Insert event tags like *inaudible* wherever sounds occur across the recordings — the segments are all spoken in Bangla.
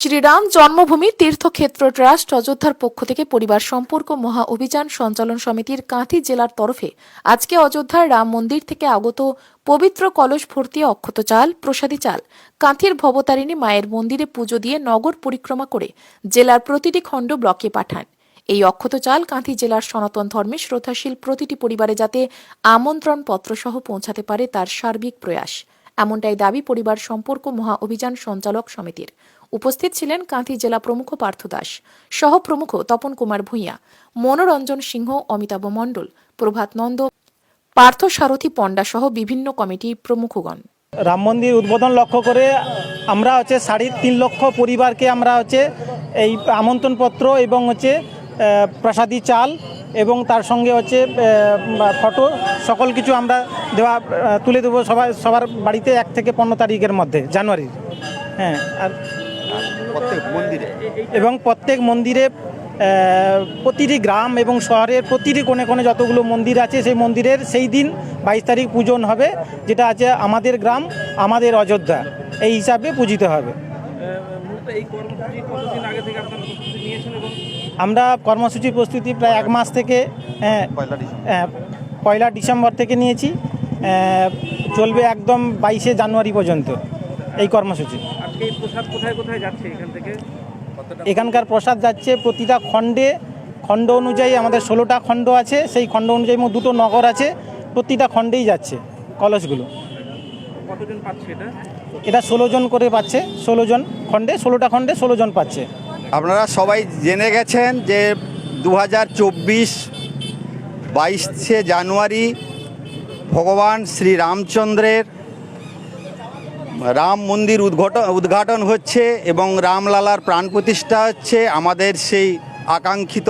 শ্রীরাম জন্মভূমি তীর্থক্ষেত্র ট্রাস্ট অযোধ্যার পক্ষ থেকে পরিবার সম্পর্ক মহা অভিযান সঞ্চালন সমিতির কাঁথি জেলার তরফে আজকে অযোধ্যার রাম মন্দির থেকে আগত পবিত্র কলস ভর্তি অক্ষত চাল, প্রসাদী চাল, কাঁথির ভবতারিণী মায়ের মন্দিরে পুজো দিয়ে নগর পরিক্রমা করে জেলার প্রতিটি খণ্ড ব্লকে পাঠান। এই অক্ষত চাল কাঁথি জেলার সনাতন ধর্মে শ্রদ্ধাশীল প্রতিটি পরিবারে যাতে আমন্ত্রণ পত্রসহ পৌঁছাতে পারে তার সার্বিক প্রয়াস। এমনটাই দাবি পরিবার সম্পর্ক মহা অভিযান সঞ্চালক সমিতির। উপস্থিত ছিলেন কাঁথি জেলা প্রমুখ পার্থ দাস, সহ প্রমুখ তপন কুমার ভূঁইয়া, মনোরঞ্জন সিংহ, অমিতাভ মণ্ডল, প্রভাত নন্দ, পার্থ সারথী পণ্ডা সহ বিভিন্ন কমিটির প্রমুখগণ। রাম মন্দির উদ্বোধন লক্ষ্য করে আমরা হচ্ছে সাড়ে তিন লক্ষ পরিবারকে আমরা হচ্ছে এই আমন্ত্রণপত্র এবং হচ্ছে প্রসাদী চাল এবং তার সঙ্গে হচ্ছে ফটো সকল কিছু আমরা দেওয়া তুলে দেবো সবাই সবার বাড়িতে এক থেকে পনেরো তারিখের মধ্যে জানুয়ারির হ্যাঁ আর মন্দিরে? এবং প্রত্যেক মন্দিরে প্রতিটি গ্রাম এবং শহরের প্রতিটি কোণে কোণে যতগুলো মন্দির আছে সেই মন্দিরের সেই দিন বাইশ তারিখ পূজন হবে যেটা আছে আমাদের গ্রাম আমাদের অযোধ্যা। এই হিসাবে পূজিত হবে। এই কর্মসূচি কতদিন আগে থেকে আপনারা প্রস্তুতি নিয়েছেন এবং আমরা কর্মসূচির প্রস্তুতি প্রায় এক মাস থেকে হ্যাঁ, পয়লা ডিসেম্বর। হ্যাঁ, পয়লা ডিসেম্বর থেকে নিয়েছি চলবে একদম বাইশে জানুয়ারি পর্যন্ত এই কর্মসূচি। আজকে এই প্রসাদ কোথায় কোথায় যাচ্ছে এখান থেকে? এখানকার প্রসাদ যাচ্ছে প্রতিটা খণ্ডে খণ্ড অনুযায়ী আমাদের ষোলোটা খণ্ড আছে সেই খণ্ড অনুযায়ী মোট দুটো নগর আছে প্রতিটা খণ্ডেই যাচ্ছে কলসগুলো। এটা? এটা ষোলো জন করে পাচ্ছে ষোলো জন খণ্ডে ষোলোটা খণ্ডে ষোলো জন পাচ্ছে। আপনারা সবাই জেনে গেছেন যে দু হাজার চব্বিশ বাইশে জানুয়ারি ভগবান শ্রী রামচন্দ্রের রাম মন্দির উদ্ঘাটন উদ্ঘাটন হচ্ছে এবং রামলালার প্রাণ প্রতিষ্ঠা হচ্ছে আমাদের সেই আকাঙ্ক্ষিত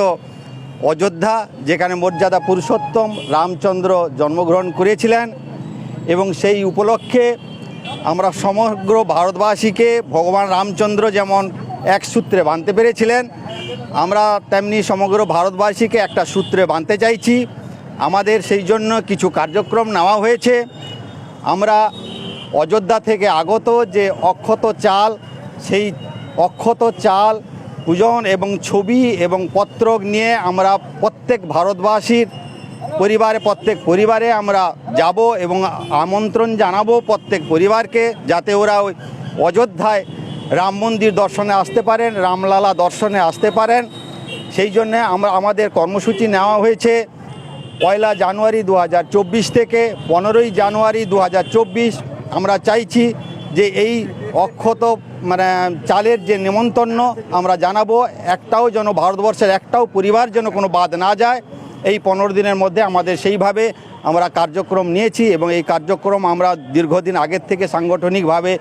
অযোধ্যা, যেখানে মর্যাদা পুরুষোত্তম রামচন্দ্র জন্মগ্রহণ করেছিলেন এবং সেই উপলক্ষে আমরা সমগ্র ভারতবাসীকে ভগবান রামচন্দ্র যেমন এক সূত্রে বাঁধতে পেরেছিলেন। আমরা তেমনি সমগ্র ভারতবাসীকে একটা সূত্রে বাঁধতে চাইছি। আমাদের সেই জন্য কিছু কার্যক্রম নেওয়া হয়েছে। আমরা অযোধ্যা থেকে আগত যে অক্ষত চাল, সেই অক্ষত চাল পূজন এবং ছবি এবং পত্র নিয়ে আমরা প্রত্যেক ভারতবাসীর পরিবারে, প্রত্যেক পরিবারে আমরা যাব এবং আমন্ত্রণ জানাব প্রত্যেক পরিবারকে, যাতে ওরা ওই অযোধ্যায় রাম মন্দির দর্শনে আসতে পারেন, রামলালা দর্শনে আসতে পারেন। সেই জন্যে আমরা, আমাদের কর্মসূচি নেওয়া হয়েছে পয়লা জানুয়ারি দু হাজার চব্বিশ থেকে পনেরোই জানুয়ারি দু হাজার চব্বিশ। আমরা চাইছি যে এই অক্ষত মানে চালের যে নেমন্তন্ন আমরা জানাব, একটাও যেন ভারতবর্ষের একটাও পরিবার যেন কোনো বাদ না যায়। এই পনেরো দিনের মধ্যে আমাদের সেইভাবে আমরা কার্যক্রম নিয়েছি এবং এই কার্যক্রম আমরা দীর্ঘদিন আগের থেকে সাংগঠনিকভাবে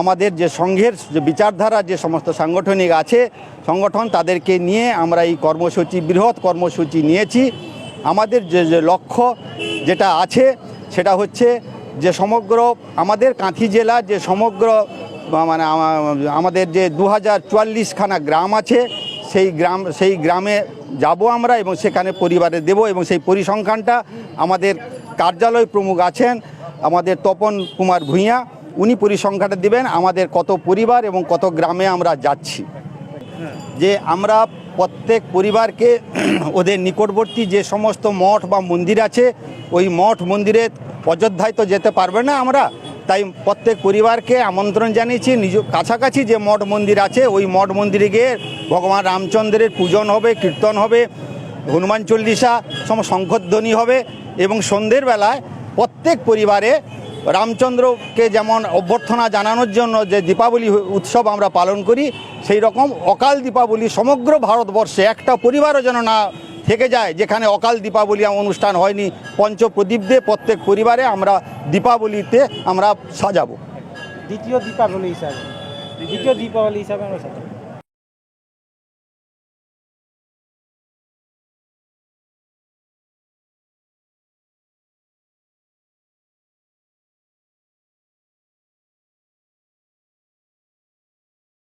আমাদের যে সংঘের যে বিচারধারা, যে সমস্ত সাংগঠনিক আছে, সংগঠন তাদেরকে নিয়ে আমরা এই কর্মসূচি, বৃহৎ কর্মসূচি নিয়েছি। আমাদের যে যে লক্ষ্য যেটা আছে, সেটা হচ্ছে যে সমগ্র আমাদের কাঁথি জেলা, যে সমগ্র মানে আমাদের যে দু চুয়াল্লিশখানা গ্রাম আছে, সেই গ্রাম, সেই গ্রামে যাব আমরা এবং সেখানে পরিবারে দেব এবং সেই পরিসংখ্যানটা আমাদের কার্যালয় প্রমুখ আছেন আমাদের তপন কুমার ভূঁইয়া। উনি পরিসংখ্যাটা দিবেন আমাদের কত পরিবার এবং কত গ্রামে আমরা যাচ্ছি। যে আমরা প্রত্যেক পরিবারকে *clears throat* ওদের নিকটবর্তী যে সমস্ত মঠ বা মন্দির আছে, ওই মঠ মন্দিরে অযোধ্যায় তো যেতে পারবে না আমরা। তাই প্রত্যেক পরিবারকে আমন্ত্রণ জানিয়েছি, নিজ কাছাকাছি যে মঠ মন্দির আছে, ওই মঠ মন্দিরে গিয়ে ভগবান রামচন্দ্রের পূজন হবে, কীর্তন হবে, হনুমান চল্লিশা, সম শঙ্খধ্বনি হবে এবং সন্ধ্যের বেলায় প্রত্যেক পরিবারে রামচন্দ্রকে যেমন অভ্যর্থনা জানানোর জন্য যে দীপাবলি উৎসব আমরা পালন করি, সেই রকম অকাল দীপাবলি সমগ্র ভারতবর্ষে একটা পরিবারও যেন না থেকে যায়, যেখানে অকাল দীপাবলি অনুষ্ঠান হয়নি। পঞ্চপ্রদীপ দিয়ে প্রত্যেক পরিবারে আমরা দীপাবলিতে আমরা সাজাবো। দ্বিতীয় দীপাবলি হিসাবে। দ্বিতীয় দীপাবলি হিসাবে আমরা সাজাবো।